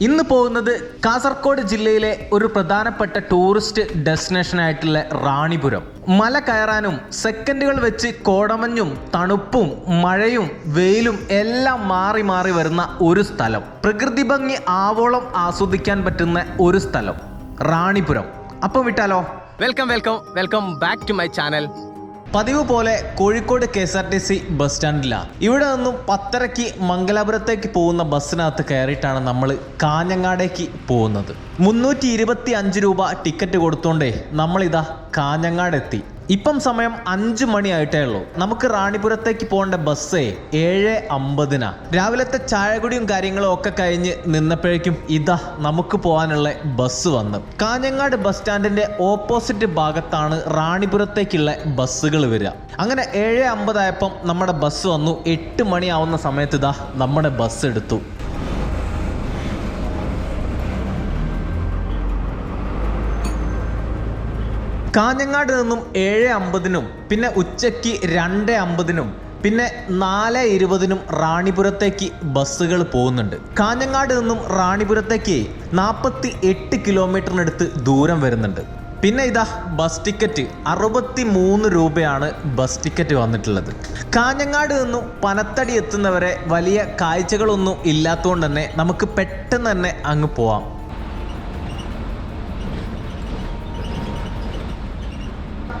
ഇന്ന് പോകുന്നത് കാസർഗോഡ് ജില്ലയിലെ ഒരു പ്രധാനപ്പെട്ട ടൂറിസ്റ്റ് ഡെസ്റ്റിനേഷൻ ആയിട്ടുള്ള റാണിപുരം. മല കയറാനും സെക്കൻഡുകൾ വെച്ച് കോടമഞ്ഞും തണുപ്പും മഴയും വെയിലും എല്ലാം മാറി മാറി വരുന്ന ഒരു സ്ഥലം. പ്രകൃതി ഭംഗി ആവോളം ആസ്വദിക്കാൻ പറ്റുന്ന ഒരു സ്ഥലം. റാണിപുരം. അപ്പം വിട്ടാലോ? Welcome welcome welcome back to my channel. പതിവ് പോലെ Kozhikode K S R T C bus സ്റ്റാൻഡിലാണ് ഇവിടെ നിന്നും പത്തരയ്ക്ക് മംഗലാപുരത്തേക്ക് പോകുന്ന ബസ്സിനകത്ത് കയറിയിട്ടാണ് നമ്മൾ കാഞ്ഞങ്ങാടേക്ക് പോകുന്നത്. മുന്നൂറ്റി ഇരുപത്തി അഞ്ച് രൂപ ടിക്കറ്റ് കൊടുത്തോണ്ടേ നമ്മളിതാ കാഞ്ഞങ്ങാട് എത്തി ഇപ്പം സമയം അഞ്ചു മണിയായിട്ടേ ഉള്ളൂ. നമുക്ക് റാണിപുരത്തേക്ക് പോകേണ്ട ബസ് ഏഴ് അമ്പതിനാ. രാവിലത്തെ ചായകുടിയും കാര്യങ്ങളും ഒക്കെ കഴിഞ്ഞ് നിന്നപ്പോഴേക്കും ഇതാ നമുക്ക് പോകാനുള്ള ബസ് വന്നു. കാഞ്ഞങ്ങാട് ബസ് സ്റ്റാൻഡിന്റെ ഓപ്പോസിറ്റ് ഭാഗത്താണ് റാണിപുരത്തേക്കുള്ള ബസ്സുകൾ വരിക. അങ്ങനെ ഏഴ് അമ്പതായപ്പം നമ്മുടെ ബസ് വന്നു. എട്ട് മണിയാവുന്ന സമയത്ത് ഇതാ നമ്മുടെ ബസ് എടുത്തു. കാഞ്ഞങ്ങാട് നിന്നും ഏഴ് അമ്പതിനും പിന്നെ ഉച്ചയ്ക്ക് രണ്ട് അമ്പതിനും പിന്നെ നാല് ഇരുപതിനും റാണിപുരത്തേക്ക് ബസ്സുകൾ പോകുന്നുണ്ട്. കാഞ്ഞങ്ങാട് നിന്നും റാണിപുരത്തേക്ക് നാൽപ്പത്തി എട്ട് കിലോമീറ്ററിനടുത്ത് ദൂരം വരുന്നുണ്ട്. പിന്നെ ഇതാ ബസ് ടിക്കറ്റ് അറുപത്തി മൂന്ന് രൂപയാണ് ബസ് ടിക്കറ്റ് വന്നിട്ടുള്ളത്. കാഞ്ഞങ്ങാട് നിന്നും പനത്തടി എത്തുന്നവരെ വലിയ കാഴ്ചകളൊന്നും ഇല്ലാത്തതുകൊണ്ട് തന്നെ നമുക്ക് പെട്ടെന്ന് തന്നെ അങ്ങ് പോവാം.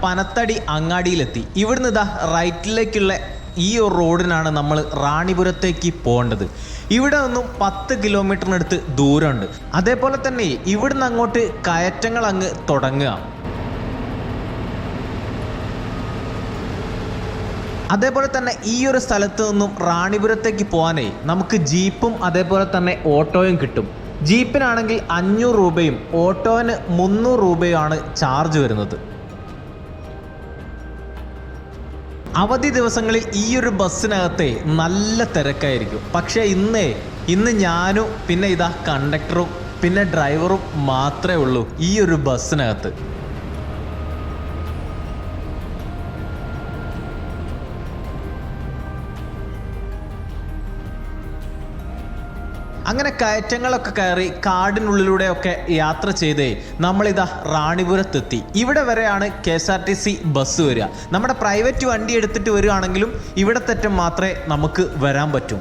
പനത്തടി അങ്ങാടിയിലെത്തി. ഇവിടുന്ന് ഇതാ റൈറ്റിലേക്കുള്ള ഈ ഒരു റോഡിനാണ് നമ്മൾ റാണിപുരത്തേക്ക് പോകേണ്ടത്. ഇവിടെ നിന്നും പത്ത് കിലോമീറ്ററിനടുത്ത് ദൂരമുണ്ട്. അതേപോലെ തന്നെ ഇവിടുന്ന് അങ്ങോട്ട് കയറ്റങ്ങൾ അങ്ങ് തുടങ്ങുക. അതേപോലെ തന്നെ ഈ ഒരു സ്ഥലത്ത് നിന്നും റാണിപുരത്തേക്ക് പോകാനേ നമുക്ക് ജീപ്പും അതേപോലെ തന്നെ ഓട്ടോയും കിട്ടും. ജീപ്പിനാണെങ്കിൽ അഞ്ഞൂറ് രൂപയും ഓട്ടോന് മുന്നൂറ് രൂപയുമാണ് ചാർജ് വരുന്നത്. അവധി ദിവസങ്ങളിൽ ഈ ഒരു ബസ്സിനകത്തെ നല്ല തിരക്കായിരിക്കും. പക്ഷേ ഇന്ന് ഇന്ന് ഞാനും പിന്നെ ഇതാ കണ്ടക്ടറും പിന്നെ ഡ്രൈവറും മാത്രമേ ഉള്ളൂ ഈ ഒരു ബസ്സിനകത്ത്. അങ്ങനെ കയറ്റങ്ങളൊക്കെ കയറി കാടിനുള്ളിലൂടെയൊക്കെ യാത്ര ചെയ്തേ നമ്മളിതാ റാണിപുരത്തെത്തി. ഇവിടെ വരെയാണ് K S R T C bus വരിക. നമ്മുടെ പ്രൈവറ്റ് വണ്ടി എടുത്തിട്ട് വരികയാണെങ്കിലും ഇവിടെ തെറ്റം മാത്രമേ നമുക്ക് വരാൻ പറ്റൂ.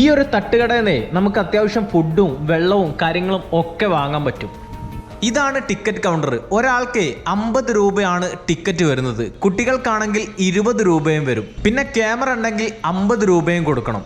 ഈ ഒരു തട്ടുകടയിൽ നമുക്ക് അത്യാവശ്യം ഫുഡും വെള്ളവും കാര്യങ്ങളും ഒക്കെ വാങ്ങാൻ പറ്റും. ഇതാണ് ടിക്കറ്റ് കൗണ്ടർ ഒരാൾക്ക് അമ്പത് രൂപയാണ് ടിക്കറ്റ് വരുന്നത്. കുട്ടികൾക്കാണെങ്കിൽ ഇരുപത് രൂപയും വരും. പിന്നെ ക്യാമറ ഉണ്ടെങ്കിൽ അമ്പത് രൂപയും കൊടുക്കണം.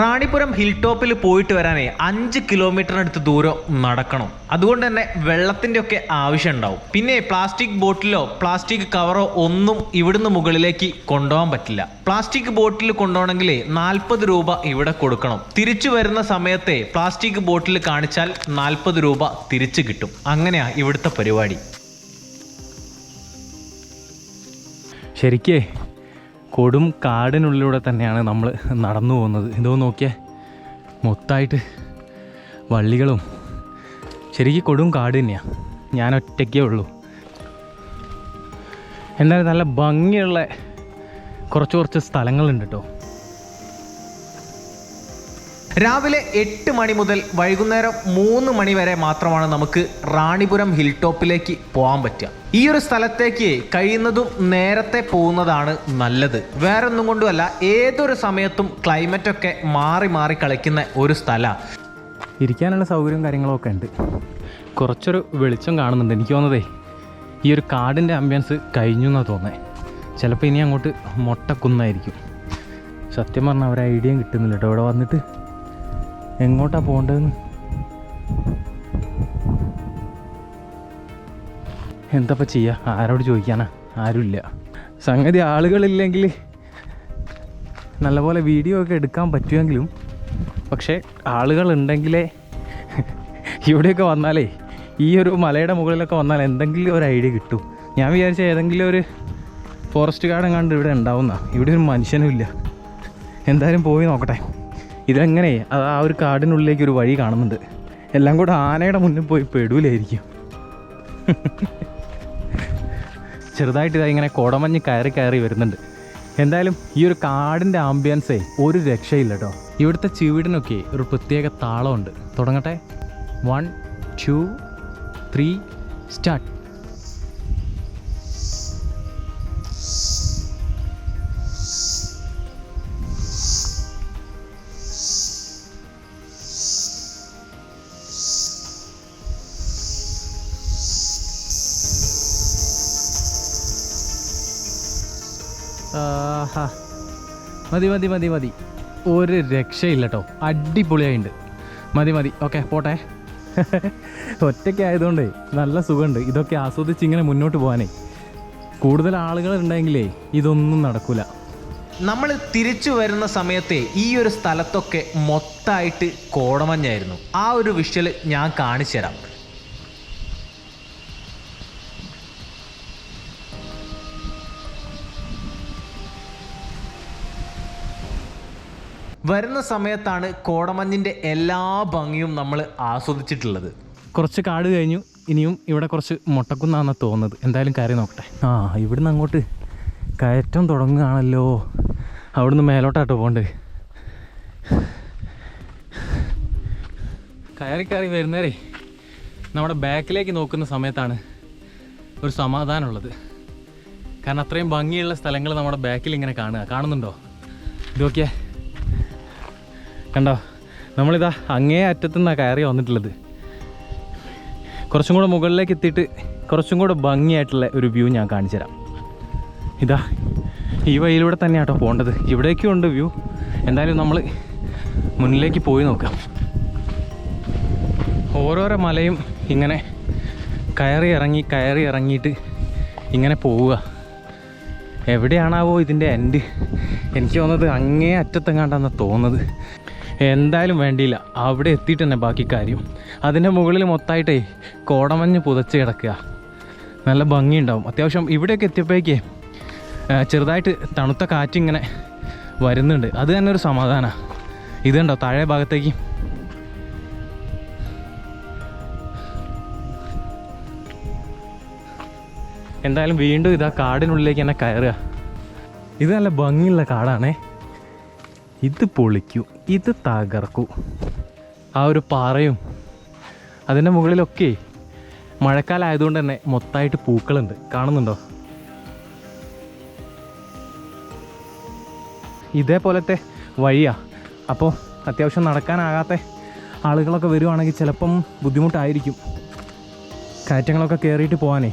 റാണിപുരം ഹിൽ ടോപ്പിൽ പോയിട്ട് വരാനേ അഞ്ച് കിലോമീറ്ററിനടുത്ത് ദൂരം നടക്കണം. അതുകൊണ്ട് തന്നെ വെള്ളത്തിന്റെ ഒക്കെ ആവശ്യം ഉണ്ടാവും പിന്നെ പ്ലാസ്റ്റിക് ബോട്ടിലോ പ്ലാസ്റ്റിക് കവറോ ഒന്നും ഇവിടുന്ന് മുകളിലേക്ക് കൊണ്ടുപോകാൻ പറ്റില്ല. പ്ലാസ്റ്റിക് ബോട്ടിൽ കൊണ്ടുപോകണമെങ്കിൽ നാൽപ്പത് രൂപ ഇവിടെ കൊടുക്കണം. തിരിച്ചു വരുന്ന സമയത്തെ പ്ലാസ്റ്റിക് ബോട്ടിൽ കാണിച്ചാൽ നാൽപ്പത് രൂപ തിരിച്ചു കിട്ടും. അങ്ങനെയാ ഇവിടുത്തെ പരിപാടി. ശരിക്കേ കൊടും കാടിനുള്ളിലൂടെ തന്നെയാണ് നമ്മൾ നടന്നു പോകുന്നത്. എന്തോ നോക്കിയേ മൊത്തമായിട്ട് വള്ളികളും ശരിക്കും കൊടും കാട് തന്നെയാണ് ഞാൻ ഒറ്റയ്ക്കേ ഉള്ളൂ. എന്നാലും നല്ല ഭംഗിയുള്ള കുറച്ച് കുറച്ച് സ്ഥലങ്ങളുണ്ട് കേട്ടോ. രാവിലെ എട്ട് മണി മുതൽ വൈകുന്നേരം മൂന്ന് മണി വരെ മാത്രമാണ് നമുക്ക് റാണിപുരം ഹിൽ ടോപ്പിലേക്ക് പോകാൻ പറ്റുക. ഈ ഒരു സ്ഥലത്തേക്ക് കഴിയുന്നതും നേരത്തെ പോകുന്നതാണ് നല്ലത്. വേറെ ഒന്നും കൊണ്ടുമല്ല ഏതൊരു സമയത്തും ക്ലൈമറ്റ് ഒക്കെ മാറി മാറി കളിക്കുന്ന ഒരു സ്ഥലമാണ് ഇരിക്കാനുള്ള സൗകര്യവും കാര്യങ്ങളൊക്കെ ഉണ്ട്. കുറച്ചൊരു വെളിച്ചം കാണുന്നുണ്ട് എനിക്ക് തോന്നുന്നതേ. ഈ ഒരു കാടിന്റെ ആംബിയൻസ് കഴിഞ്ഞു എന്നാണ് തോന്നേ. ചിലപ്പോൾ ഇനി അങ്ങോട്ട് മൊട്ടക്കുന്നായിരിക്കും. സത്യം പറഞ്ഞാൽ ഒരു ഐഡിയയും കിട്ടുന്നില്ല കേട്ടോ. ഇവിടെ വന്നിട്ട് എങ്ങോട്ടാണ് പോകേണ്ടതെന്ന് എന്താപ്പ ചെയ്യുക ആരോട് ചോദിക്കാനാ? ആരുമില്ല സംഗതി ആളുകളില്ലെങ്കിൽ നല്ലപോലെ വീഡിയോ ഒക്കെ എടുക്കാൻ പറ്റുമെങ്കിലും പക്ഷേ ആളുകളുണ്ടെങ്കിലേ ഇവിടെയൊക്കെ വന്നാലേ ഈ ഒരു മലയുടെ മുകളിലൊക്കെ വന്നാൽ എന്തെങ്കിലും ഒരു ഐഡിയ കിട്ടും. ഞാൻ വിചാരിച്ച ഏതെങ്കിലും ഒരു ഫോറസ്റ്റ് ഗാർഡൻ കണ്ട് ഇവിടെ ഉണ്ടാവുന്ന. ഇവിടെ ഒരു മനുഷ്യനും ഇല്ല എന്തായാലും പോയി നോക്കട്ടെ. ഇതെങ്ങനെ? ആ ഒരു കാടിനുള്ളിലേക്ക് ഒരു വഴി കാണുന്നുണ്ട്. എല്ലാം കൂടെ ആനയുടെ മുന്നിൽ പോയി പെടൂലായിരിക്കും ചെറുതായിട്ട് ഇതാ ഇങ്ങനെ കുടമഞ്ഞ് കയറി കയറി വരുന്നുണ്ട്. എന്തായാലും ഈ ഒരു കാടിന്റെ ആംബിയൻസേ ഒരു രക്ഷയില്ല കേട്ടോ ഇവിടുത്തെ ചുവടിനൊക്കെ ഒരു പ്രത്യേക താളമുണ്ട്. തുടങ്ങട്ടെ. വൺ ടു ത്രീ സ്റ്റാർട്ട് മതി മതി മതി മതി. ഒരു രക്ഷയില്ല കേട്ടോ അടിപൊളിയായിട്ടുണ്ട് മതി മതി. ഓക്കെ പോട്ടെ. ഒറ്റയ്ക്ക് ആയതുകൊണ്ട് നല്ല സുഖമുണ്ട്. ഇതൊക്കെ ആസ്വദിച്ച് ഇങ്ങനെ മുന്നോട്ട് പോകാനേ. കൂടുതൽ ആളുകൾ ഉണ്ടെങ്കിലേ ഇതൊന്നും നടക്കൂല. നമ്മൾ തിരിച്ചു വരുന്ന സമയത്തെ ഈ ഒരു സ്ഥലത്തൊക്കെ മൊത്തമായിട്ട് കോടമഞ്ഞായിരുന്നു ആ ഒരു വിഷ്വൽ ഞാൻ കാണിച്ചു തരാം വരുന്ന സമയത്താണ് കോടമഞ്ഞിന്റെ എല്ലാ ഭംഗിയും നമ്മൾ ആസ്വദിച്ചിട്ടുള്ളത്. കുറച്ച് കാട് കഴിഞ്ഞു. ഇനിയും ഇവിടെ കുറച്ച് മുട്ടക്കുന്നാണെന്ന് തോന്നുന്നത്. എന്തായാലും കാര്യം നോക്കട്ടെ. ആ ഇവിടുന്ന് അങ്ങോട്ട് കയറ്റം തുടങ്ങുകയാണല്ലോ. അവിടുന്ന് മേലോട്ടാട്ടോ പോകണ്ടേ. കയറി കയറി വരുന്നവരെ നമ്മുടെ ബാക്കിലേക്ക് നോക്കുന്ന സമയത്താണ് ഒരു സമാധാനമുള്ളത്. കാരണം അത്രയും ഭംഗിയുള്ള സ്ഥലങ്ങൾ നമ്മുടെ ബാക്കിൽ ഇങ്ങനെ കാണുക. കാണുന്നുണ്ടോ? ഇതൊക്കെ കണ്ടോ? നമ്മളിതാ അങ്ങേ അറ്റത്തുനിന്നാണ് കയറി വന്നിട്ടുള്ളത്. കുറച്ചും കൂടെ മുകളിലേക്ക് എത്തിയിട്ട് കുറച്ചും കൂടെ ഭംഗിയായിട്ടുള്ള ഒരു വ്യൂ ഞാൻ കാണിച്ചു തരാം. ഇതാ ഈ വഴിയിലൂടെ തന്നെയാണ് കേട്ടോ പോകേണ്ടത്. ഇവിടേക്കും ഉണ്ട് വ്യൂ. എന്തായാലും നമ്മൾ മുന്നിലേക്ക് പോയി നോക്കാം. ഓരോരോ മലയും ഇങ്ങനെ കയറി ഇറങ്ങി കയറി ഇറങ്ങിയിട്ട് ഇങ്ങനെ പോവുക. എവിടെയാണാവോ ഇതിന്റെ എൻഡ് എനിക്ക് തോന്നുന്നത് അങ്ങേ അറ്റത്തെങ്ങാണ്ടാണെന്ന് തോന്നുന്നത്. എന്തായാലും വേണ്ടിയില്ല. അവിടെ എത്തിയിട്ട് തന്നെ ബാക്കി കാര്യം. അതിന്റെ മുകളിൽ മൊത്തമായിട്ടേ കോടമഞ്ഞ് പുതച്ച് കിടക്കുക. നല്ല ഭംഗിയുണ്ടാവും. അത്യാവശ്യം ഇവിടെയൊക്കെ എത്തിയപ്പോഴേക്കേ ചെറുതായിട്ട് തണുത്ത കാറ്റിങ്ങനെ വരുന്നുണ്ട്. അത് തന്നെ ഒരു സമാധാനമാണ് ഇതുണ്ടോ താഴെ ഭാഗത്തേക്ക്. എന്തായാലും വീണ്ടും ഇതാ കാടിനുള്ളിലേക്ക് തന്നെ കയറുക. ഇത് നല്ല ഭംഗിയുള്ള കാടാണേ. ഇത് പൊളിക്കൂ ഇത് തകർക്കൂ. ആ ഒരു പാറയും അതിന്റെ മുകളിലൊക്കെ മഴക്കാലം ആയതുകൊണ്ട് തന്നെ മൊത്തമായിട്ട് പൂക്കളുണ്ട്. കാണുന്നുണ്ടോ? ഇതേപോലത്തെ വഴിയാ. അപ്പോൾ അത്യാവശ്യം നടക്കാനാകാത്ത ആളുകളൊക്കെ വരുവാണെങ്കിൽ ചിലപ്പം ബുദ്ധിമുട്ടായിരിക്കും. കയറ്റങ്ങളൊക്കെ കയറിയിട്ട് പോകാനേ.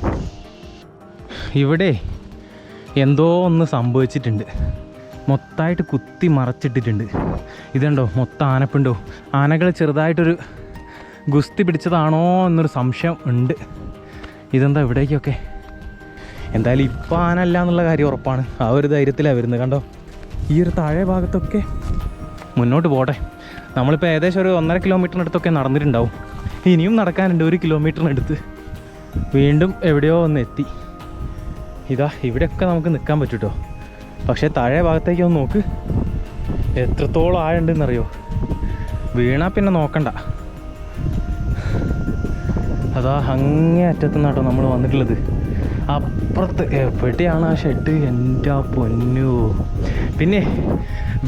ഇവിടെ എന്തോ ഒന്ന് സംഭവിച്ചിട്ടുണ്ട്. മൊത്തമായിട്ട് കുത്തി മറച്ചിട്ടിട്ടുണ്ട്. ഇതുണ്ടോ? മൊത്തം ആനപ്പുണ്ടോ? ആനകൾ ചെറുതായിട്ടൊരു ഗുസ്തി പിടിച്ചതാണോ എന്നൊരു സംശയം ഉണ്ട്. ഇതെന്താ ഇവിടേക്കൊക്കെ? എന്തായാലും ഇപ്പം ആന അല്ല എന്നുള്ള കാര്യം ഉറപ്പാണ്. ആ ഒരു ധൈര്യത്തിലാണ് വരുന്നത് കണ്ടോ? ഈ ഒരു താഴെ ഭാഗത്തൊക്കെ മുന്നോട്ട് പോട്ടെ. നമ്മളിപ്പോൾ ഏകദേശം ഒരു ഒന്നര കിലോമീറ്ററിനടുത്തൊക്കെ നടന്നിട്ടുണ്ടാവും. ഇനിയും നടക്കാനുണ്ട് ഒരു കിലോമീറ്ററിനടുത്ത് വീണ്ടും എവിടെയോ ഒന്ന് എത്തി. ഇതാ ഇവിടെയൊക്കെ നമുക്ക് നിൽക്കാൻ പറ്റും കേട്ടോ പക്ഷേ താഴെ ഭാഗത്തേക്ക് ഒന്ന് നോക്ക്. എത്രത്തോളം ആഴുണ്ടെന്നറിയോ വീണാൽ പിന്നെ നോക്കണ്ട. അതാ അങ്ങേ അറ്റത്തുനിന്നാട്ടോ നമ്മൾ വന്നിട്ടുള്ളത്. അപ്പുറത്ത് എവിടെയാണ് ആ ഷെഡ്? എന്റെ ആ പൊന്നു. പിന്നെ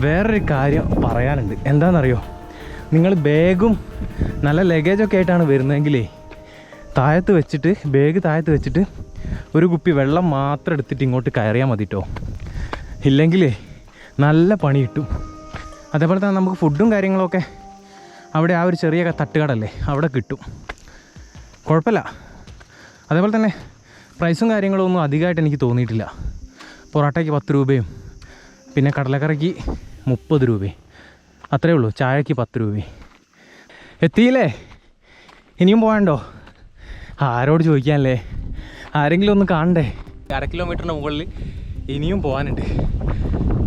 വേറൊരു കാര്യം പറയാനുണ്ട്. എന്താണെന്നറിയോ? നിങ്ങൾ ബാഗും നല്ല ലഗേജൊക്കെ ആയിട്ടാണ് വരുന്നതെങ്കിലേ താഴത്ത് വെച്ചിട്ട് ബാഗ് താഴത്ത് വെച്ചിട്ട് ഒരു കുപ്പി വെള്ളം മാത്രം എടുത്തിട്ട് ഇങ്ങോട്ട് കയറിയാൽ മതി ഇല്ലെങ്കിലേ നല്ല പണി കിട്ടും അതേപോലെ തന്നെ നമുക്ക് ഫുഡും കാര്യങ്ങളൊക്കെ അവിടെ ആ ഒരു ചെറിയ തട്ടുകടല്ലേ അവിടെ കിട്ടും. കുഴപ്പമില്ല. അതേപോലെ തന്നെ പ്രൈസും കാര്യങ്ങളും ഒന്നും അധികമായിട്ട് എനിക്ക് തോന്നിയിട്ടില്ല. പൊറോട്ടയ്ക്ക് പത്ത് രൂപയും പിന്നെ കടലക്കറിക്ക് മുപ്പത് രൂപയും. അത്രേ ഉള്ളൂ ചായക്ക് പത്ത് രൂപയും. എത്തിയില്ലേ? ഇനിയും പോകണ്ടോ ആരോട് ചോദിക്കാനല്ലേ? ആരെങ്കിലും ഒന്ന് കാണണ്ടേ? അര കിലോമീറ്ററിന് മുകളിൽ ഇനിയും പോകാനുണ്ട്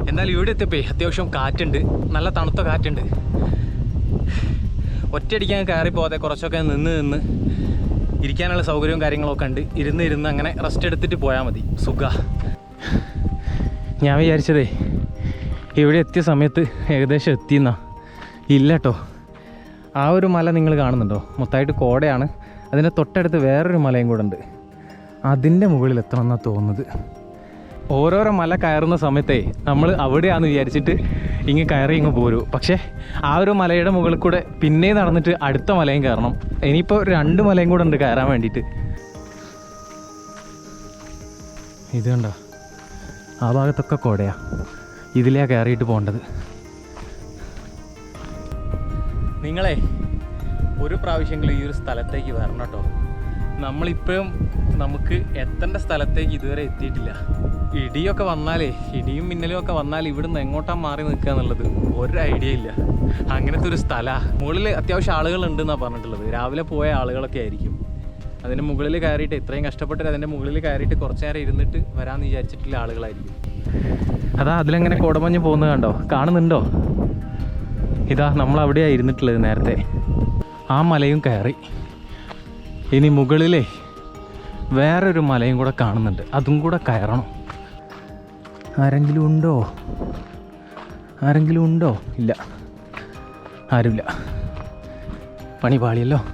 എന്നാൽ ഇവിടെ എത്തിയപ്പോ അത്യാവശ്യം കാറ്റുണ്ട്. നല്ല തണുത്ത കാറ്റുണ്ട്. ഒറ്റയടിക്കാൻ കയറി പോകാതെ കുറച്ചൊക്കെ നിന്ന് നിന്ന് ഇരിക്കാനുള്ള സൗകര്യവും കാര്യങ്ങളൊക്കെ ഉണ്ട്. ഇരുന്ന് ഇരുന്ന് അങ്ങനെ റെസ്റ്റ് എടുത്തിട്ട് പോയാൽ മതി. സുഖ. ഞാൻ വിചാരിച്ചതേ ഇവിടെ എത്തിയ സമയത്ത് ഏകദേശം എത്തിയെന്നാ ഇല്ല കേട്ടോ ആ ഒരു മല നിങ്ങൾ കാണുന്നുണ്ടോ? മൊത്തമായിട്ട് കോടയാണ്. അതിന്റെ തൊട്ടടുത്ത് വേറൊരു മലയും കൂടെ ഉണ്ട്. അതിന്റെ മുകളിൽ എത്തണം എന്നാണ് തോന്നുന്നത്. ഓരോരോ മല കയറുന്ന സമയത്തെ നമ്മൾ അവിടെയാണെന്ന് വിചാരിച്ചിട്ട് ഇങ്ങ് കയറി ഇങ്ങ് പോരൂ. പക്ഷേ ആ ഒരു മലയുടെ മുകളിൽ കൂടെ പിന്നെ നടന്നിട്ട് അടുത്ത മലയും കയറണം. ഇനിയിപ്പോൾ രണ്ട് മലയും കൂടെ ഉണ്ട് കയറാൻ വേണ്ടിയിട്ട്. ഇത് കണ്ടോ? ആ ഭാഗത്തൊക്കെ കോടയാ. ഇതിലെയാ കയറിയിട്ട് പോകേണ്ടത് നിങ്ങളെ ഒരു പ്രാവശ്യമെങ്കിലും ഈ ഒരു സ്ഥലത്തേക്ക് വരണം കേട്ടോ. നമ്മളിപ്പോഴും നമുക്ക് എത്തേണ്ട സ്ഥലത്തേക്ക് ഇതുവരെ എത്തിയിട്ടില്ല. ഇടിയൊക്കെ വന്നാലേ ഇടിയും മിന്നലും ഒക്കെ വന്നാൽ ഇവിടുന്ന് എങ്ങോട്ടാ മാറി നിൽക്കുക എന്നുള്ളത് ഒരു ഐഡിയ ഇല്ല. അങ്ങനത്തെ ഒരു സ്ഥലമാണ് മുകളിൽ അത്യാവശ്യം ആളുകൾ ഉണ്ടെന്നാണ് പറഞ്ഞിട്ടുള്ളത്. രാവിലെ പോയ ആളുകളൊക്കെ ആയിരിക്കും. അതിന്റെ മുകളിൽ കയറിയിട്ട് ഇത്രയും കഷ്ടപ്പെട്ട് അതിന്റെ മുകളിൽ കയറിയിട്ട് കുറച്ച് നേരം ഇരുന്നിട്ട് വരാമെന്ന് വിചാരിച്ചിട്ടുള്ള ആളുകളായിരിക്കും. അതാ അതിലെങ്ങനെ കോടമഞ്ഞ് പോകുന്നത് കണ്ടോ? കാണുന്നുണ്ടോ? ഇതാ നമ്മൾ അവിടെയാണ് ഇരുന്നിട്ടുള്ളത് നേരത്തെ. ആ മലയും കയറി. ഇനി മുകളിലേ വേറൊരു മലയും കൂടെ കാണുന്നുണ്ട്. അതും കൂടെ കയറണം. ആരെങ്കിലും ഉണ്ടോ? ആരെങ്കിലും ഉണ്ടോ? ഇല്ല. ആരുമില്ല. പണി പാളിയല്ലോ.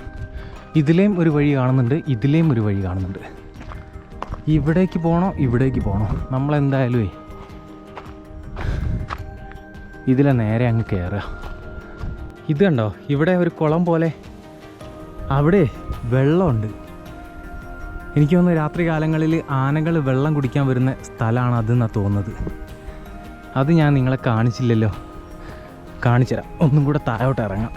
ഇതിലേയും ഒരു വഴി കാണുന്നുണ്ട്. ഇതിലേയും ഒരു വഴി കാണുന്നുണ്ട്. ഇവിടേക്ക് പോകണോ ഇവിടേക്ക് പോകണോ നമ്മളെന്തായാലും ഇതിലെ നേരെ അങ്ങ് കയറുക ഇത് കണ്ടോ? ഇവിടെ ഒരു കുളം പോലെ അവിടെ വെള്ളമുണ്ട്. എനിക്ക് തോന്നുന്നു രാത്രി കാലങ്ങളിൽ ആനകൾ വെള്ളം കുടിക്കാൻ വരുന്ന സ്ഥലമാണ് അതെന്നാണ് തോന്നുന്നത്. അത് ഞാൻ നിങ്ങളെ കാണിച്ചില്ലല്ലോ. കാണിച്ചു തരാം ഒന്നും കൂടെ താഴോട്ട് ഇറങ്ങാം.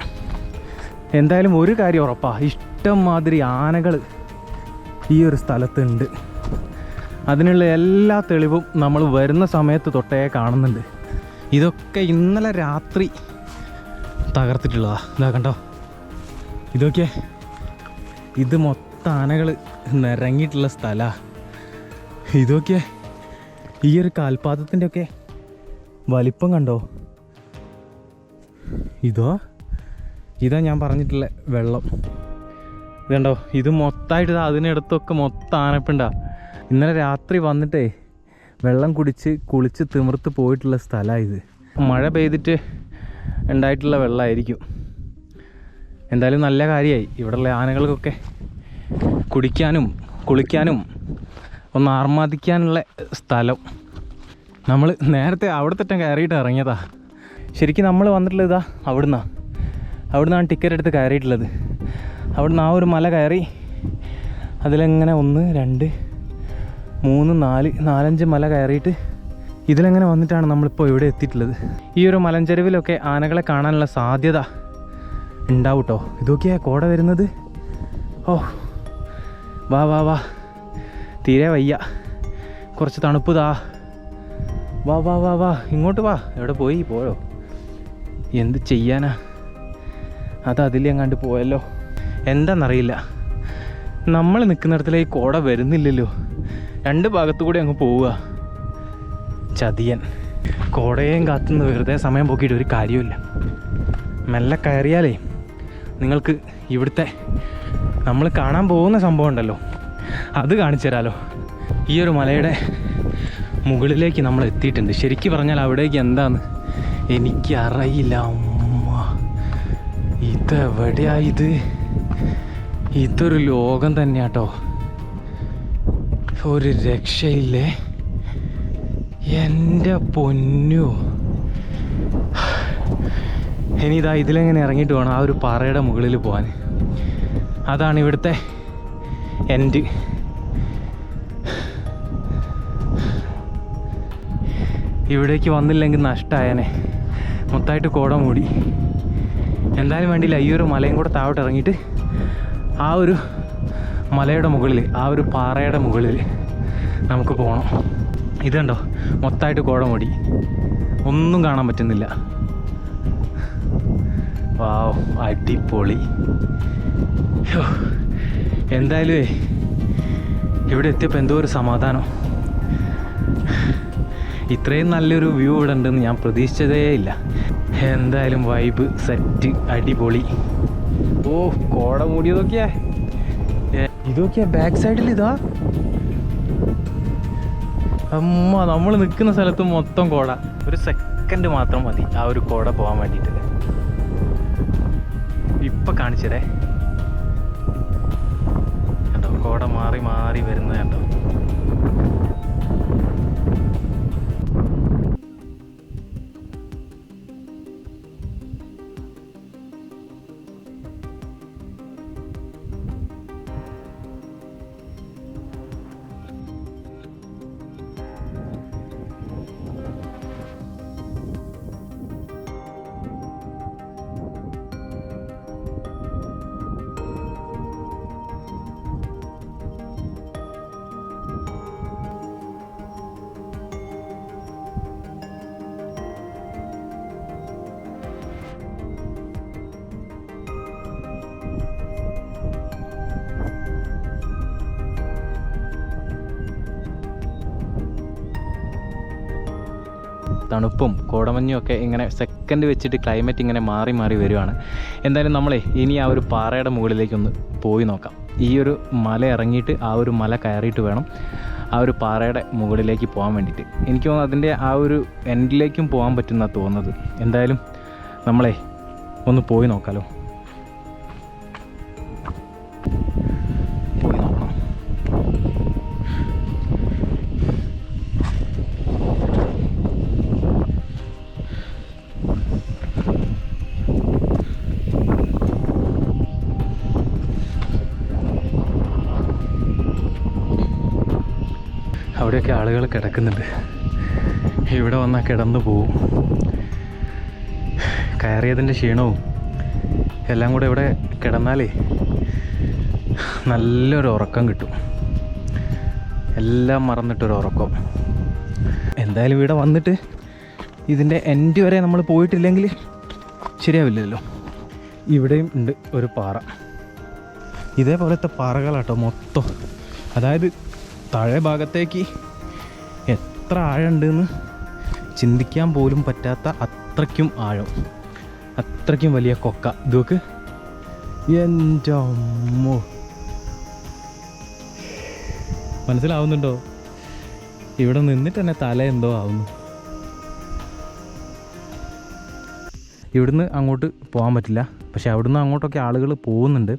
എന്തായാലും ഒരു കാര്യം ഉറപ്പാ. ഇഷ്ടം മാതിരി ആനകൾ ഈ ഒരു സ്ഥലത്തുണ്ട്. അതിനുള്ള എല്ലാ തെളിവും നമ്മൾ വരുന്ന സമയത്ത് തൊട്ടേ കാണുന്നുണ്ട്. ഇതൊക്കെ ഇന്നലെ രാത്രി തകർത്തിട്ടുള്ളതാ. ഇതാ കണ്ടോ? ഇതൊക്കെ ഇത് മൊത്തം ആനകൾ നിറങ്ങിയിട്ടുള്ള സ്ഥലമാണ് ഇതൊക്കെ ഈ ഒരു കാൽപാദത്തിന്റെ ഒക്കെ വലിപ്പം കണ്ടോ? ഇതോ? ഇതാ ഞാൻ പറഞ്ഞിട്ടുള്ള വെള്ളം. ഇതുണ്ടോ? ഇത് മൊത്തമായിട്ട് അതിനടുത്തൊക്കെ മൊത്തം ആനപ്പിണ്ടാ. ഇന്നലെ രാത്രി വന്നിട്ടേ വെള്ളം കുടിച്ച് കുളിച്ച് തിമിർത്ത് പോയിട്ടുള്ള സ്ഥലമാണ് ഇത്. മഴ പെയ്തിട്ട് ഉണ്ടായിട്ടുള്ള വെള്ളമായിരിക്കും എന്തായാലും നല്ല കാര്യമായി ഇവിടെയുള്ള ആനകൾക്കൊക്കെ കുടിക്കാനും കുളിക്കാനും ഒന്ന് ആർമാദിക്കാനുള്ള സ്ഥലം. നമ്മൾ നേരത്തെ അവിടെ തെറ്റം കയറിയിട്ട് ഇറങ്ങിയതാ. ശരിക്കും നമ്മൾ വന്നിട്ടുള്ളത് ഇതാ അവിടുന്നാണ് അവിടുന്നാണ് ടിക്കറ്റ് എടുത്ത് കയറിയിട്ടുള്ളത്. അവിടുന്ന് ആ ഒരു മല കയറി അതിലെങ്ങനെ ഒന്ന് രണ്ട് മൂന്ന് നാല് നാലഞ്ച് മല കയറിയിട്ട് ഇതിലെങ്ങനെ വന്നിട്ടാണ് നമ്മളിപ്പോൾ ഇവിടെ എത്തിയിട്ടുള്ളത്. ഈ ഒരു മലഞ്ചെരുവിലൊക്കെ ആനകളെ കാണാനുള്ള സാധ്യത ഉണ്ടാവും കേട്ടോ ഇതൊക്കെയാ കോട വരുന്നത്? ഓ വാ വാ വാ. തീരെ വയ്യ. കുറച്ച് തണുപ്പ് താ വാ വാ വാ വാ. ഇങ്ങോട്ട് വാ. എവിടെ പോയി? പോയോ? എന്ത് ചെയ്യാനാ? അത് അതിലെങ്ങാണ്ട് പോയല്ലോ. എന്താണെന്നറിയില്ല നമ്മൾ നിൽക്കുന്നിടത്തിലേക്ക് കോട വരുന്നില്ലല്ലോ. രണ്ട് ഭാഗത്തു കൂടി അങ്ങ് പോവുക. ചതിയൻ. കോടയേയും കാത്തുനിന്ന് വെറുതെ സമയം പോക്കിയിട്ട് ഒരു കാര്യമില്ല മെല്ലെ കയറിയാലേ നിങ്ങൾക്ക് ഇവിടുത്തെ നമ്മൾ കാണാൻ പോകുന്ന സംഭവം ഉണ്ടല്ലോ. അത് കാണിച്ചു തരാലോ. ഈ ഒരു മലയുടെ മുകളിലേക്ക് നമ്മൾ എത്തിയിട്ടുണ്ട്. ശരിക്കും പറഞ്ഞാൽ അവിടേക്ക് എന്താന്ന് എനിക്ക് അറിയില്ല അമ്മ ഇതെവിടെയാ ഇത്? ഇതൊരു ലോകം തന്നെയാട്ടോ. ഒരു രക്ഷയില്ലേ? എന്റെ പൊന്നു. ഇനി ഇതാ ഇതിലെങ്ങനെ ഇറങ്ങിയിട്ട് വേണം ആ ഒരു പാറയുടെ മുകളിൽ പോകാൻ അതാണ് ഇവിടുത്തെ എൻഡ് ഇവിടേക്ക് വന്നില്ലെങ്കിൽ നഷ്ടമായനെ മൊത്തമായിട്ട് കോട മൂടി. എന്തായാലും വേണ്ടിയില്ല ഈ ഒരു മലയും കൂടെ താഴോട്ട് ഇറങ്ങിയിട്ട് ആ ഒരു മലയുടെ മുകളിൽ ആ ഒരു പാറയുടെ മുകളിൽ നമുക്ക് പോകണം ഇതുണ്ടോ? മൊത്തമായിട്ട് കോട മൂടി. ഒന്നും കാണാൻ പറ്റുന്നില്ല. വാവ് അടിപൊളി. എന്തായാലും ഇവിടെ എത്തിയപ്പോൾ എന്തോ ഒരു സമാധാനം. ഇത്രയും നല്ലൊരു വ്യൂ ഇവിടെ ഉണ്ടെന്ന് ഞാൻ പ്രതീക്ഷിച്ചതേ ഇല്ല. എന്തായാലും വൈബ് സെറ്റ് അടിപൊളി. ഓ കോട മൂടിയതൊക്കെയാ. ഇതൊക്കെയാ ബാക്ക് സൈഡിൽ ഇതാ? അമ്മ നമ്മൾ നിൽക്കുന്ന സ്ഥലത്ത് മൊത്തം കോട. ഒരു സെക്കൻഡ് മാത്രം മതി ആ ഒരു കോട പോകാൻ വേണ്ടിയിട്ട്. ഇപ്പൊ കാണിച്ചതേ. കണ്ടോ കോട മാറി മാറി വരുന്നത് കണ്ടോ. തണുപ്പും കോടമഞ്ഞും ഒക്കെ ഇങ്ങനെ സെക്കൻഡ് വെച്ചിട്ട് ക്ലൈമറ്റ് ഇങ്ങനെ മാറി മാറി വരുവാണ്. എന്തായാലും നമ്മളെ ഇനി ആ ഒരു പാറയുടെ മുകളിലേക്കൊന്ന് പോയി നോക്കാം. ഈ ഒരു മല ഇറങ്ങിയിട്ട് ആ ഒരു മല കയറിയിട്ട് വേണം ആ ഒരു പാറയുടെ മുകളിലേക്ക് പോകാൻ വേണ്ടിയിട്ട്. എനിക്ക് തോന്നുന്നു അതിന്റെ ആ ഒരു എൻഡിലേക്കും പോകാൻ പറ്റുന്ന തോന്നുന്നത്. എന്തായാലും നമ്മളെ ഒന്ന് പോയി നോക്കാലോ. അവിടെയൊക്കെ ആളുകൾ കിടക്കുന്നുണ്ട്. ഇവിടെ വന്നാൽ കിടന്നു പോവും. കയറിയതിന്റെ ക്ഷീണവും എല്ലാം കൂടെ ഇവിടെ കിടന്നാലേ നല്ലൊരു ഉറക്കം കിട്ടും. എല്ലാം മറന്നിട്ടൊരു ഉറക്കം. എന്തായാലും ഇവിടെ വന്നിട്ട് ഇതിന്റെ എൻഡ് വരെ നമ്മൾ പോയിട്ടില്ലെങ്കിൽ ശരിയാവില്ലല്ലോ. ഇവിടെയും ഉണ്ട് ഒരു പാറ. ഇതേപോലത്തെ പാറകളാട്ടോ മൊത്തം. അതായത് താഴെ ഭാഗത്തേക്ക് എത്ര ആഴമുണ്ടെന്ന് ചിന്തിക്കാൻ പോലും പറ്റാത്ത അത്രയ്ക്കും ആഴം. അത്രയ്ക്കും വലിയ കൊക്ക. ഇതൊക്കെ എന്റെ അമ്മോ. മനസ്സിലാവുന്നുണ്ടോ? ഇവിടെ നിന്നിട്ട് തന്നെ തല എന്തോ ആവുന്നു. ഇവിടുന്ന് അങ്ങോട്ട് പോകാൻ പറ്റില്ല. പക്ഷെ അവിടുന്ന് അങ്ങോട്ടൊക്കെ ആളുകൾ പോകുന്നുണ്ട്.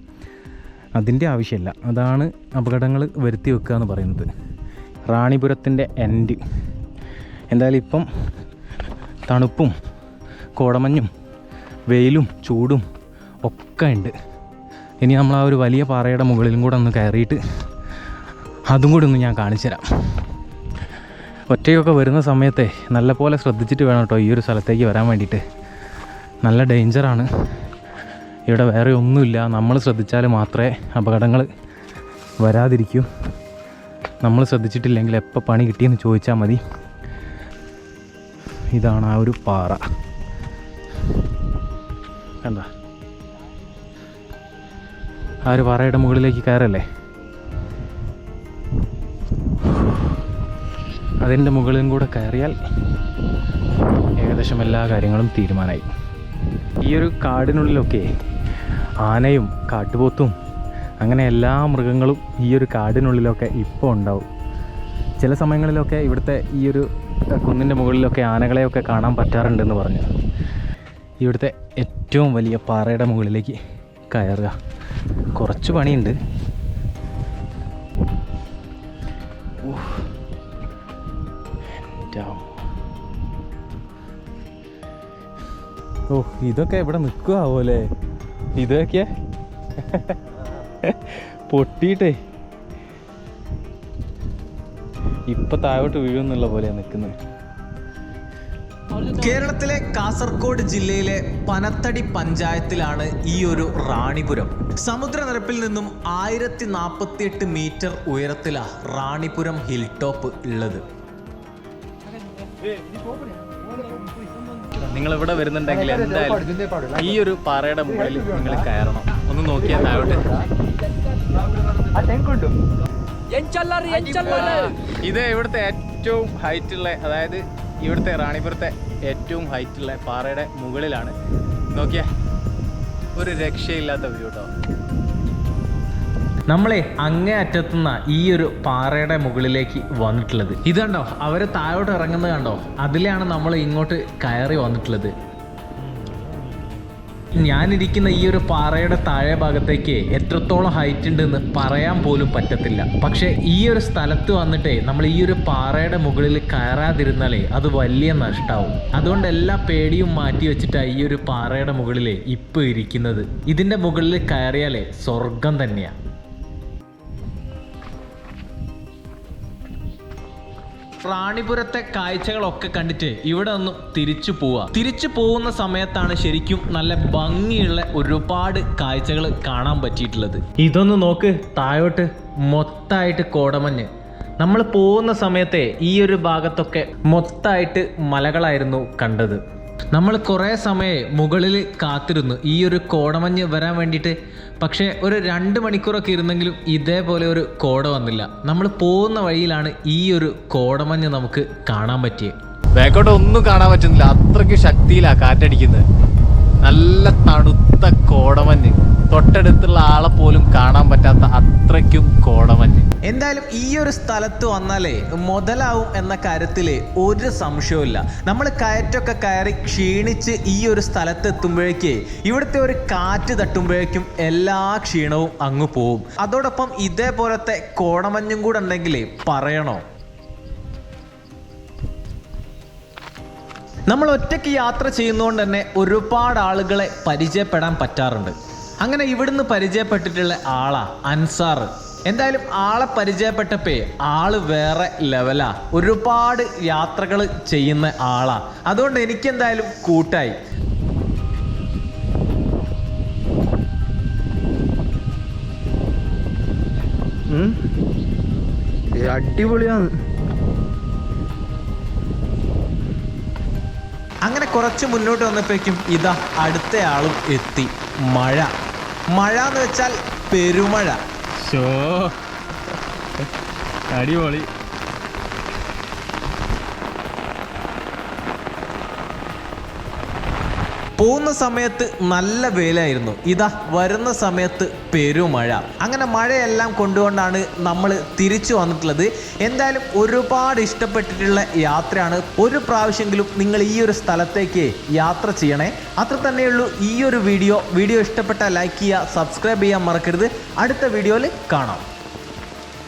അതിന്റെ ആവശ്യമില്ല. അതാണ് അപകടങ്ങൾ വരുത്തി വെക്കുക എന്ന് പറയുന്നത്. റാണിപുരത്തിന്റെ എൻഡ് എന്തായാലും ഇപ്പം തണുപ്പും കോടമഞ്ഞും വെയിലും ചൂടും ഒക്കെ ഉണ്ട്. ഇനി നമ്മൾ ആ ഒരു വലിയ പാറയുടെ മുകളിലും കൂടെ ഒന്ന് കയറിയിട്ട് അതും കൂടി ഒന്ന് ഞാൻ കാണിച്ചു തരാം. ഒറ്റയൊക്കെ വരുന്ന സമയത്തെ നല്ലപോലെ ശ്രദ്ധിച്ചിട്ട് വേണം കേട്ടോ ഈ ഒരു സ്ഥലത്തേക്ക് വരാൻ വേണ്ടിയിട്ട്. നല്ല ഡേഞ്ചറാണ് ഇവിടെ വേറെ ഒന്നുമില്ല. നമ്മൾ ശ്രദ്ധിച്ചാൽ മാത്രമേ അപകടങ്ങൾ വരാതിരിക്കൂ. നമ്മൾ ശ്രദ്ധിച്ചിട്ടില്ലെങ്കിൽ എപ്പോൾ പണി കിട്ടിയെന്ന് ചോദിച്ചാൽ മതി. ഇതാണ് ആ ഒരു പാറ. എന്താ ആ ഒരു പാറയുടെ മുകളിലേക്ക് കയറല്ലേ? അതിന്റെ മുകളിലും കൂടെ കയറിയാൽ ഏകദേശം എല്ലാ കാര്യങ്ങളും തീരുമാനമായി ഈ ഒരു കാടിനുള്ളിലൊക്കെ ആനയും കാട്ടുപോത്തും അങ്ങനെ എല്ലാ മൃഗങ്ങളും ഈ ഒരു കാടിനുള്ളിലൊക്കെ ഇപ്പോൾ ഉണ്ടാവും. ചില സമയങ്ങളിലൊക്കെ ഇവിടുത്തെ ഈ ഒരു കുന്നിന്റെ മുകളിലൊക്കെ ആനകളെയൊക്കെ കാണാൻ പറ്റാറുണ്ടെന്ന് പറഞ്ഞു. ഇവിടുത്തെ ഏറ്റവും വലിയ പാറയുടെ മുകളിലേക്ക് കയറുക. കുറച്ച് പണിയുണ്ട്. ഓ ഇതൊക്കെ ഇവിടെ നിൽക്കുക പോലെ. ഇതൊക്കെ. പൊട്ടിയിട്ടേ. ഇപ്പൊ താഴോട്ട് വീഴുന്നുള്ള പോലെയാണ് നിൽക്കുന്നത് കേരളത്തിലെ കാസർഗോഡ് ജില്ലയിലെ പനത്തടി പഞ്ചായത്തിലാണ് ഈ ഒരു റാണിപുരം. സമുദ്രനിരപ്പിൽ നിന്നും ആയിരത്തി നാൽപ്പത്തി എട്ട് മീറ്റർ ഉയരത്തിലാ റാണിപുരം ഹിൽ ടോപ്പ് ഉള്ളത്. നിങ്ങൾ ഇവിടെ വരുന്നുണ്ടെങ്കിൽ എന്തായാലും ഈ ഒരു പാറയുടെ മുകളിൽ നിങ്ങൾ കയറണം. ഒന്ന് നോക്കിയാൽ താഴോട്ട്. ഇത് ഇവിടുത്തെ ഏറ്റവും ഹൈറ്റുള്ള അതായത് ഇവിടുത്തെ റാണിപുരത്തെ ഏറ്റവും ഹൈറ്റുള്ള പാറയുടെ മുകളിലാണ്. നോക്കിയേ ഒരു രക്ഷയില്ലാത്ത വ്യൂ കേട്ടോ നമ്മളെ അങ്ങേ അറ്റത്തുന്ന ഈ ഒരു പാറയുടെ മുകളിലേക്ക് വന്നിട്ടുള്ളത്. ഇത് കണ്ടോ? അവർ താഴോട്ട് ഇറങ്ങുന്നത് കണ്ടോ? അതിലാണ് നമ്മൾ ഇങ്ങോട്ട് കയറി വന്നിട്ടുള്ളത്. ഞാനിരിക്കുന്ന ഈ ഒരു പാറയുടെ താഴെ ഭാഗത്തേക്ക് എത്രത്തോളം ഹൈറ്റ് ഉണ്ടെന്ന് പറയാൻ പോലും പറ്റത്തില്ല. പക്ഷേ ഈ ഒരു സ്ഥലത്ത് വന്നിട്ടേ നമ്മൾ ഈ ഒരു പാറയുടെ മുകളിൽ കയറാതിരുന്നാലേ അത് വലിയ നഷ്ടമാവും അതുകൊണ്ട് എല്ലാ പേടിയും മാറ്റി വെച്ചിട്ടാണ് ഈ ഒരു പാറയുടെ മുകളിൽ ഇപ്പോൾ ഇരിക്കുന്നത്. ഇതിന്റെ മുകളിൽ കയറിയാലേ സ്വർഗം തന്നെയാണ് റാണിപുരത്തെ കാഴ്ചകളൊക്കെ കണ്ടിട്ട് ഇവിടെ ഒന്ന് തിരിച്ചു പോവാ. തിരിച്ചു പോകുന്ന സമയത്താണ് ശരിക്കും നല്ല ഭംഗിയുള്ള ഒരുപാട് കാഴ്ചകൾ കാണാൻ പറ്റിയിട്ടുള്ളത്. ഇതൊന്ന് നോക്ക് താഴോട്ട് മൊത്തമായിട്ട് കോടമഞ്ഞ്. നമ്മൾ പോകുന്ന സമയത്തെ ഈ ഒരു ഭാഗത്തൊക്കെ മൊത്തമായിട്ട് മലകളായിരുന്നു കണ്ടത്. നമ്മൾ കുറേ സമയം മുകളിൽ കാത്തിരുന്നു. ഈ ഒരു കോടമഞ്ഞ് വരാൻ വേണ്ടിയിട്ട്. പക്ഷേ ഒരു രണ്ട് മണിക്കൂറൊക്കെ ഇരുന്നെങ്കിലും ഇതേപോലെ ഒരു കോട വന്നില്ല. നമ്മൾ പോകുന്ന വഴിയിലാണ് ഈ ഒരു കോടമഞ്ഞ് നമുക്ക് കാണാൻ പറ്റിയത് ബാക്കോട്ട് ഒന്നും കാണാൻ പറ്റുന്നില്ല. അത്രയ്ക്ക് ശക്തിയിലാണ് കാറ്റടിക്കുന്നത്. നല്ല തണുത്ത കോടമഞ്ഞ്. തൊട്ടടുത്തുള്ള ആളെ പോലും കാണാൻ പറ്റാത്ത അത്രയ്ക്കും കോടമഞ്ഞ്. എന്തായാലും ഈ ഒരു സ്ഥലത്ത് വന്നാലേ മുതലാവും എന്ന കാര്യത്തിൽ ഒരു സംശയവുമില്ല. നമ്മൾ കയറ്റൊക്കെ കയറി ക്ഷീണിച്ച് ഈ ഒരു സ്ഥലത്ത് എത്തുമ്പോഴേക്ക് ഇവിടുത്തെ ഒരു കാറ്റ് തട്ടുമ്പോഴേക്കും എല്ലാ ക്ഷീണവും അങ്ങ് പോവും. അതോടൊപ്പം ഇതേപോലത്തെ കോടമഞ്ഞും കൂടെ ഉണ്ടെങ്കിൽ പറയണോ? നമ്മൾ ഒറ്റയ്ക്ക് യാത്ര ചെയ്യുന്നതുകൊണ്ട് തന്നെ ഒരുപാട് ആളുകളെ പരിചയപ്പെടാൻ പറ്റാറുണ്ട്. അങ്ങനെ ഇവിടുന്ന് പരിചയപ്പെട്ടിട്ടുള്ള ആളാ അൻസാർ. എന്തായാലും ആളെ പരിചയപ്പെട്ടപ്പേ ആൾ വേറെ ലെവലാ. ഒരുപാട് യാത്രകൾ ചെയ്യുന്ന ആളാ. അതുകൊണ്ട് എനിക്ക് എന്തായാലും കൂട്ടായി അടിപൊളിയാണ്. അങ്ങനെ കുറച്ച് മുന്നോട്ട് വന്നപ്പോഴേക്കും ഇതാ അടുത്ത ആളും എത്തി. മഴ. മഴ എന്ന് വെച്ചാൽ പെരുമഴ. ഷോ അടിപൊളി. പോകുന്ന സമയത്ത് നല്ല വെയിലായിരുന്നു. ഇതാ വരുന്ന സമയത്ത് പെരുമഴ. അങ്ങനെ മഴയെല്ലാം കൊണ്ടുകൊണ്ടാണ് നമ്മൾ തിരിച്ചു വന്നിട്ടുള്ളത്. എന്തായാലും ഒരുപാട് ഇഷ്ടപ്പെട്ടിട്ടുള്ള യാത്രയാണ്. ഒരു പ്രാവശ്യമെങ്കിലും നിങ്ങൾ ഈ ഒരു സ്ഥലത്തേക്ക് യാത്ര ചെയ്യണേ. അത്ര തന്നെയുള്ളൂ ഈ ഒരു വീഡിയോ. വീഡിയോ ഇഷ്ടപ്പെട്ടാൽ ലൈക്ക് ചെയ്യുക സബ്സ്ക്രൈബ് ചെയ്യാൻ മറക്കരുത്. അടുത്ത വീഡിയോയിൽ കാണാം.